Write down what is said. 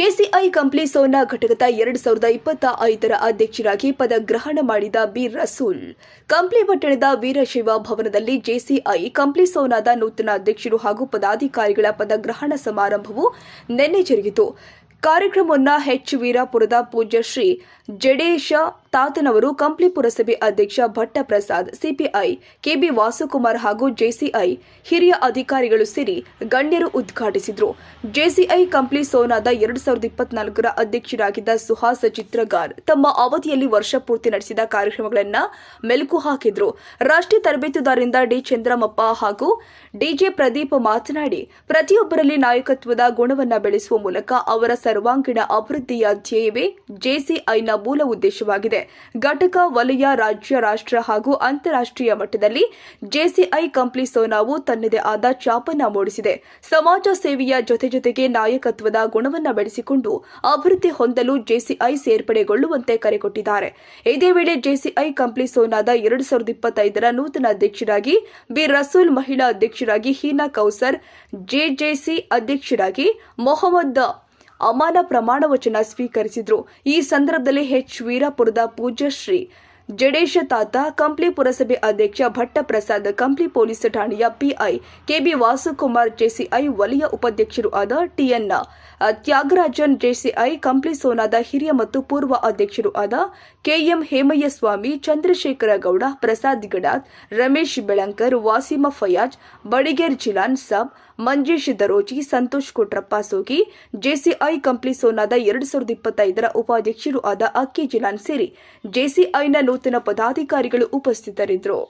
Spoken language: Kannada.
ಜೆಸಿಐ ಕಂಪ್ಲಿ ಸೋನಾ ಘಟಕದ ಎರಡು ಸಾವಿರದ ಇಪ್ಪತ್ತ ಐದರ ಅಧ್ಯಕ್ಷರಾಗಿ ಪದಗ್ರಹಣ ಮಾಡಿದ ಬಿ ರಸೂಲ್. ಕಂಪ್ಲಿ ಪಟ್ಟಣದ ವೀರಶೈವ ಭವನದಲ್ಲಿ ಜೆಸಿಐ ಕಂಪ್ಲಿ ಸೋನಾದ ನೂತನ ಅಧ್ಯಕ್ಷರು ಹಾಗೂ ಪದಾಧಿಕಾರಿಗಳ ಪದಗ್ರಹಣ ಸಮಾರಂಭವು ನಿನ್ನೆ ಜರುಗಿತು. ಕಾರ್ಯಕ್ರಮವನ್ನು ಹೆಚ್ ವೀರಾಪುರದ ಪೂಜ್ಯ ಶ್ರೀ ಜಡೇಶ ತಾತನವರು ಕಂಪ್ಲಿ ಪುರಸಭೆ ಅಧ್ಯಕ್ಷ Bhatta Prasad CPI, K B Vasukumar ಹಾಗೂ ಜೆಸಿಐ ಹಿರಿಯ ಅಧಿಕಾರಿಗಳು ಸೇರಿ ಗಣ್ಯರು ಉದ್ಘಾಟಿಸಿದರು. ಜೆಸಿಐ ಕಂಪ್ಲಿ ಸೋನಾದ ಎರಡು ಸಾವಿರದ ಇಪ್ಪತ್ನಾಲ್ಕರ ಅಧ್ಯಕ್ಷರಾಗಿದ್ದ ಸುಹಾಸ ಚಿತ್ರಗಾರ್ ತಮ್ಮ ಅವಧಿಯಲ್ಲಿ ವರ್ಷ ಪೂರ್ತಿ ನಡೆಸಿದ ಕಾರ್ಯಕ್ರಮಗಳನ್ನು ಮೆಲುಕು ಹಾಕಿದ್ರು. ರಾಷ್ಟ್ರೀಯ ತರಬೇತುದಾರರಿಂದ ಡಿ ಚಂದ್ರಮಪ್ಪ ಹಾಗೂ ಡಿಜೆ ಪ್ರದೀಪ್ ಮಾತನಾಡಿ, ಪ್ರತಿಯೊಬ್ಬರಲ್ಲಿ ನಾಯಕತ್ವದ ಗುಣವನ್ನು ಬೆಳೆಸುವ ಮೂಲಕ ಅವರ ಸರ್ವಾಂಗೀಣ ಅಭಿವೃದ್ಧಿಯ ಧ್ಯೇಯವೇ ಜೆಸಿಐನ ಮೂಲ ಉದ್ದೇಶವಾಗಿದೆ. ಘಟಕ ವಲಯ, ರಾಜ್ಯ, ರಾಷ್ಟ್ರ ಹಾಗೂ ಅಂತಾರಾಷ್ಟ್ರೀಯ ಮಟ್ಟದಲ್ಲಿ ಜೆಸಿಐ ಕಂಪ್ಲಿ ಸೋನಾವು ತನ್ನದೇ ಆದ ಛಾಪನ್ನ ಮೂಡಿಸಿದೆ. ಸಮಾಜ ಸೇವೆಯ ಜೊತೆ ಜೊತೆಗೆ ನಾಯಕತ್ವದ ಗುಣವನ್ನು ಬೆಳೆಸಿಕೊಂಡು ಅಭಿವೃದ್ಧಿ ಹೊಂದಲು ಜೆಸಿಐ ಸೇರ್ಪಡೆಗೊಳ್ಳುವಂತೆ ಕರೆ ಕೊಟ್ಟಿದ್ದಾರೆ. ಇದೇ ವೇಳೆ ಜೆಸಿಐ ಕಂಪ್ಲಿ ಸೋನಾದ ಎರಡು ಸಾವಿರದ ಇಪ್ಪತ್ತೈದರ ನೂತನ ಅಧ್ಯಕ್ಷರಾಗಿ ಬಿ. ರಸೂಲ್ ಮಹಿಳಾ ಅಧ್ಯಕ್ಷರಾಗಿ ಹೀನಾ ಕೌಸರ್ ಜೆಜೆಸಿ ಅಧ್ಯಕ್ಷರಾಗಿ ಮೊಹಮ್ಮದ್ ಅಮಾನ ಪ್ರಮಾಣ ವಚನ ಸ್ವೀಕರಿಸಿದ್ರು. ಈ ಸಂದರ್ಭದಲ್ಲಿ ಎಚ್ ವೀರಾಪುರದ ಪೂಜ್ಯ ಶ್ರೀ ಜಡೇಶ ತಾತ, ಕಂಪ್ಲಿ ಪುರಸಭೆ ಅಧ್ಯಕ್ಷ ಭಟ್ಟ ಪ್ರಸಾದ್ ಕಂಪ್ಲಿ ಪೊಲೀಸ್ ಠಾಣೆಯ ಪಿಐ ಕೆಬಿ ವಾಸುಕುಮಾರ್, ಜೆಸಿಐ ವಲಯ ಉಪಾಧ್ಯಕ್ಷರು ಆದ T N Thyagarajan, JCI Kampli Sonada, ಹಿರಿಯ ಮತ್ತು ಪೂರ್ವ ಅಧ್ಯಕ್ಷರು ಆದ K M Hemayya Swamy Chandrashekhara Gowda, Prasad Gadath Ramesh Belankar, Wasima Fayaz, Badiger Jilan Sab, Manjesh Daroji, Santosh Kotrappa Sogi, JCI Kampli ಸೋನಾದ, ಎರಡು ಸಾವಿರದ ಇಪ್ಪತ್ತೈದರ ಉಪಾಧ್ಯಕ್ಷರು ಆದ ಅಕ್ಕಿ ಜಿಲಾನ್ ಸೇರಿ. ಜೆಸಿಐನ ಪದಾಧಿಕಾರಿಗಳು ಉಪಸ್ಥಿತರಿದ್ದರು.